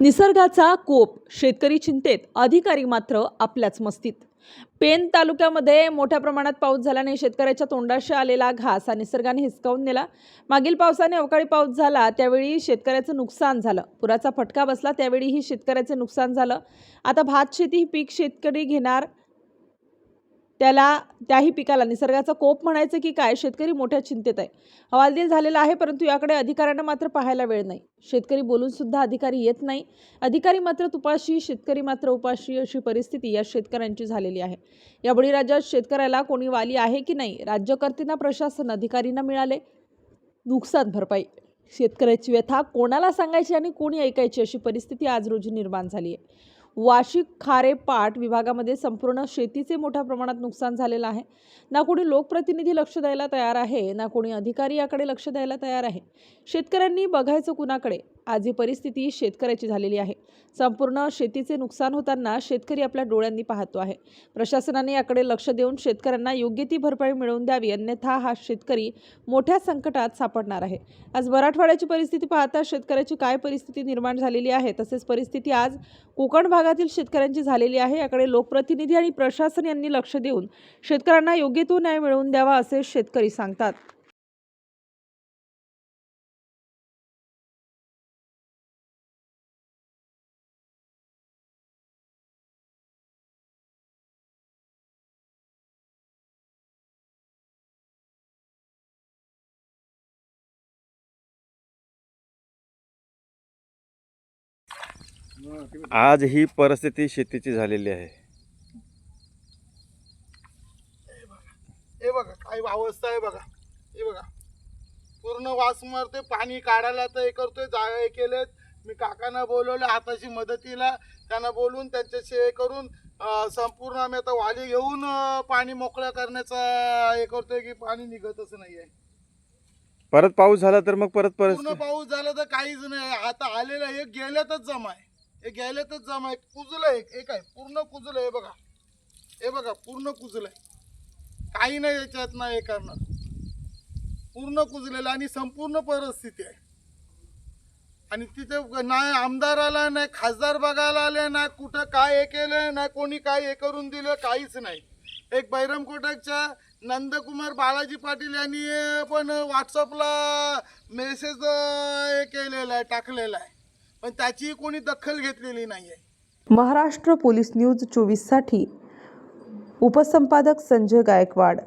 निसर्गाचा कोप शेतकरी चिंतेत अधिकारी मात्र आपल्याच मस्तीत. पेन तालुक्यामध्ये मोठ्या प्रमाणात पाऊस झाल्याने शेतकऱ्याच्या तोंडाशी आलेला घास हा निसर्गाने हिसकावून नेला. मागील पावसाने अवकाळी पाऊस झाला त्यावेळी शेतकऱ्याचं नुकसान झालं. पुराचा फटका बसला त्यावेळीही शेतकऱ्याचे नुकसान झालं. आता भात शेती ही पीक शेतकरी घेणार त्याला त्याही पिकाला निसर्गाचा कोप म्हणायचं की काय? शेतकरी मोठ्या चिंतेत आहे. हवालदिल झालेला आहे परंतु याकडे अधिकाऱ्यांना मात्र पाहायला वेळ नाही. शेतकरी बोलून सुद्धा अधिकारी येत नाही. अधिकारी मात्र तुपाशी शेतकरी मात्र उपाशी अशी परिस्थिती या शेतकऱ्यांची झालेली आहे. या बळीराज्यात शेतकऱ्याला कोणी वाली आहे की नाही? राज्यकर्त्यांना प्रशासन अधिकारींना मिळाले नुकसान भरपाई. शेतकऱ्याची व्यथा कोणाला सांगायची आणि कोणी ऐकायची अशी परिस्थिती आज रोजी निर्माण झाली आहे. वाशिक खारेपाट विभागामध्ये संपूर्ण शेतीचे मोठ्या प्रमाणात नुकसान झालेलं आहे. ना कोणी लोकप्रतिनिधी लक्ष द्यायला तयार आहे ना कोणी अधिकारी याकडे लक्ष द्यायला तयार आहे. शेतकऱ्यांनी बघायचं कुणाकडे? आज ही परिस्थिती शेतकऱ्याची झालेली आहे. संपूर्ण शेतीचे नुकसान होताना शेतकरी आपल्या डोळ्यांनी पाहतो आहे. प्रशासनाने याकडे लक्ष देऊन शेतकऱ्यांना योग्य ती भरपाई मिळवून द्यावी अन्यथा हा शेतकरी मोठ्या संकटात सापडणार आहे. आज मराठवाड्याची परिस्थिती पाहता शेतकऱ्याची काय परिस्थिती निर्माण झालेली आहे तसेच परिस्थिती आज कोकण भागातील शेतकऱ्यांची झालेली आहे याकडे लोकप्रतिनिधी आणि प्रशासन यांनी लक्ष देऊन शेतकऱ्यांना योग्य तो न्याय मिळवून द्यावा असे शेतकरी सांगतात. आज ही परिस्थिती शेतीची झालेली आहे. हे बघा काय अवस्था आहे बघा. हे बघा. पूर्ण वास मारते पाणी काढायला तर हे करतोय जागा हे केलेत. मी काकांना बोलवलं हाताशी मदतीला त्यांना बोलून त्यांच्याशी हे करून संपूर्ण आम्ही आता वाली घेऊन पाणी मोकळं करण्याचा हे करतोय की पाणी निघतच नाहीये. परत पाऊस झाला तर मग परत पूर्ण परिस्थिती? पाऊस झाला तर काहीच नाही. आता आलेलं हे गेल्यातच जमा आहे. हे गेल्यातच जमा आहे कुजलं आहे एक आहे पूर्ण कुजलं. आहे बघा. हे बघा पूर्ण कुजलंय काही नाही याच्यात नाही हे करणार. पूर्ण कुजलेलं आणि संपूर्ण परिस्थिती आहे. आणि तिथे नाही आमदार आला नाही खासदार बघायला आले नाही कुठं काय हे केलं नाही कोणी काय हे करून दिलं काहीच नाही. एक बैरम कोटकच्या नंदकुमार बालाजी पाटील यांनी पण व्हॉट्सअपला मेसेज हे केलेला आहे टाकलेला आहे. पण त्याची कोणी दखल घेतलेली नाही आहे महाराष्ट्र पोलीस न्यूज चोवीससाठी. उपसंपादक संजय गायकवाड.